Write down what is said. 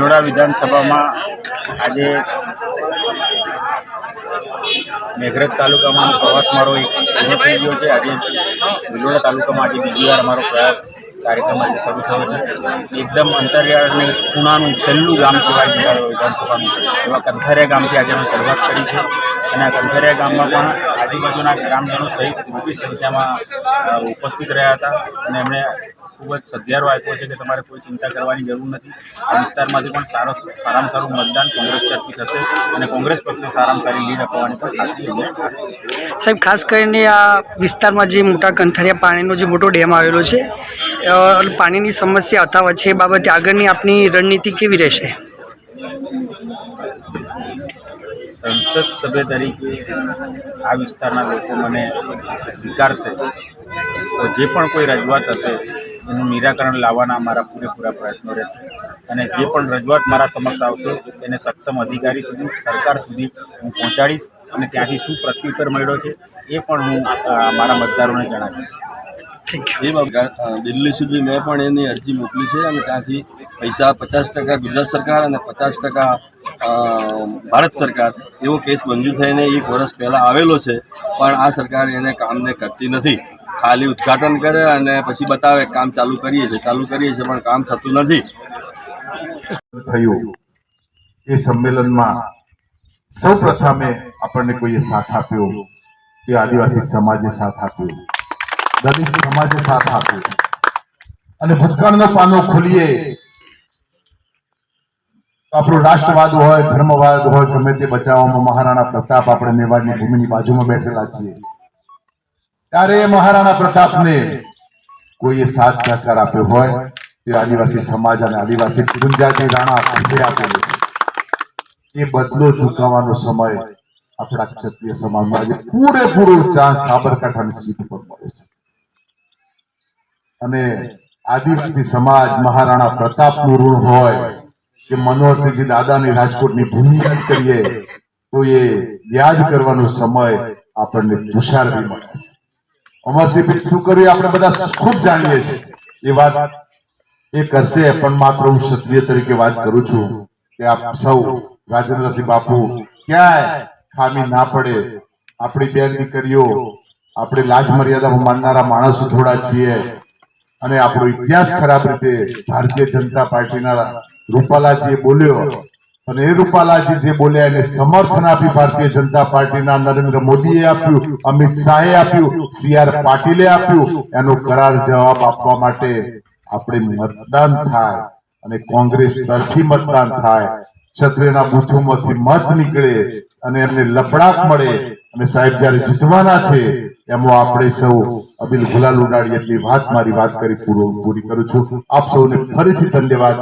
ભિલોડા વિધાનસભામાં આજે મેઘરજ તાલુકામાં પ્રવાસ મારો એક પૂર્ણ થઈ ગયો છે. આજે ભિલોડા તાલુકામાં આજે બીજી વાર અમારો પ્રયાસ કાર્યક્રમ આજે શરૂ થયો છે. એકદમ અંતરિયાળને ખૂણાનું છેલ્લું ગામ કહેવાય ભિલોડા વિધાનસભાનું. એવા કંથરિયા ગામથી આજે અમે શરૂઆત કરી છે. અને આ કંથરિયા ગામમાં પણ આજુબાજુના ગ્રામજનો સહિત મોટી સંખ્યામાં ઉપસ્થિત રહ્યા હતા. અને એમણે ખૂબ જ સદિયારો આપ્યો છે કે તમારે કોઈ ચિંતા કરવાની જરૂર નથી. આ વિસ્તારમાંથી પણ સારો, સારામાં સારું મતદાન કોંગ્રેસ તરફથી થશે અને કોંગ્રેસ પક્ષને સારામાં સારી લીડ અપાવવાની પણ ખાતરી અમે સાહેબ, ખાસ કરીને આ વિસ્તારમાં જે મોટા કંથરિયા પાણીનો જે મોટો ડેમ આવેલો છે પાણીની સમસ્યા અથાવત છે એ બાબતે આગળની આપની રણનીતિ કેવી રહેશે? સંસદ સભ્ય તરીકે આ વિસ્તારના લોકો મને સ્વીકારશે. તો જે પણ કોઈ રજૂઆત હશે, એનું નિરાકરણ લાવવાના મારા પૂરેપૂરા પ્રયત્નો રહેશે. અને જે પણ રજૂઆત મારા સમક્ષ આવશે, એને સક્ષમ અધિકારી સુધી, સરકાર સુધી હું પહોંચાડીશ અને ત્યાંથી શું પ્રત્યુત્તર મળ્યો છે, એ પણ હું મારા મતદારોને જણાવીશ. એ દિલ્હી સુધી મેં પણ એની અરજી મોકલી છે અને ત્યાંથી પૈસા પચાસ ટકા ગુજરાત સરકાર અને પચાસ ટકા ભારત સરકાર એવો કેસ મંજૂર થઈને એક વર્ષ પહેલાં આવેલો છે. પણ આ સરકાર એને કામને કરતી નથી. ખાલી ઉદ્ઘાટન કરે અને પછી બતાવે કામ ચાલુ કરીએ છીએ ચાલુ કરીએ છીએ પણ કામ થતું નથી. થયું. એ સંમેલનમાં સૌ પ્રથમે આપણને કોઈએ સાથ આપ્યો? કે આદિવાસી સમાજે સાથ આપ્યો? દલિત સમાજે સાથ આપ્યો અને ભૂતકાળનો પાનો ખોલીએ. આપણું રાષ્ટ્રવાદ હોય, ધર્મવાદ હોય, ગમે તે બચાવવામાં મહારાણા પ્રતાપ આપણે મેવાડની ભૂમિની બાજુમાં બેઠેલા છીએ. ત્યારે મહારાણા પ્રતાપને કોઈએ સાથ સહકાર આપ્યો હોય, તે આદિવાસી સમાજ અને આદિવાસી ગુંજાતી રાણા આપેલો છે એ બદલો ચૂકવવાનો સમય આપણા ક્ષત્રિય સમાજમાં આજે પૂરેપૂરો ચાન્સ સાબરકાંઠાની સીટ પર મળે છે. અને આદિવાસી સમાજ મહારાણા પ્રતાપનું ઋણ હોય કે મનોહરસિંહજી દાદાની રાજકોટની ભૂમિ યાદ કરીએ, તો એ યાદ કરવાનો સમય આપણને તુષારવી મળે છે. અમરસિંહ શું કર્યું? આપણે બધા ખૂબ જાણીએ છીએ. એ વાત એ કરશે, પણ માત્ર હું ક્ષત્રિય તરીકે વાત કરું છું કે આપ સૌ રાજેન્દ્રસિંહ બાપુ ક્યાંય ખામી ના પડે. આપણી બેન દીકરીઓ, આપણે લાજ મર્યાદામાં માનનારા માણસો થોડા છીએ. અને આપણો ઇતિહાસ ખરાબ રીતે ભારતીય જનતા પાર્ટીના રૂપાલાજી બોલ્યો અને એ રૂપાલાજી જે બોલ્યા એને સમર્થન આપી ભારતીય જનતા પાર્ટીના નરેન્દ્ર મોદીએ આપ્યું, અમિત શાહે આપ્યું, સી આર પાટીલે આપ્યું, એનો કરાર જવાબ આપવા માટે આપણે મતદાન થાય અને કોંગ્રેસ તરફી મતદાન થાય. ક્ષત્રિયના બુથોમાંથી મત નીકળે અને એમને લપડાક મળે. અને સાહેબ જયારે જીતવાના છે એમાં આપણે સૌ અબિલ ગુલાલ ઉડાડી એટલી વાત, મારી વાત કરી પૂરો પૂરી કરું છું. આપ સૌને ફરીથી ધન્યવાદ.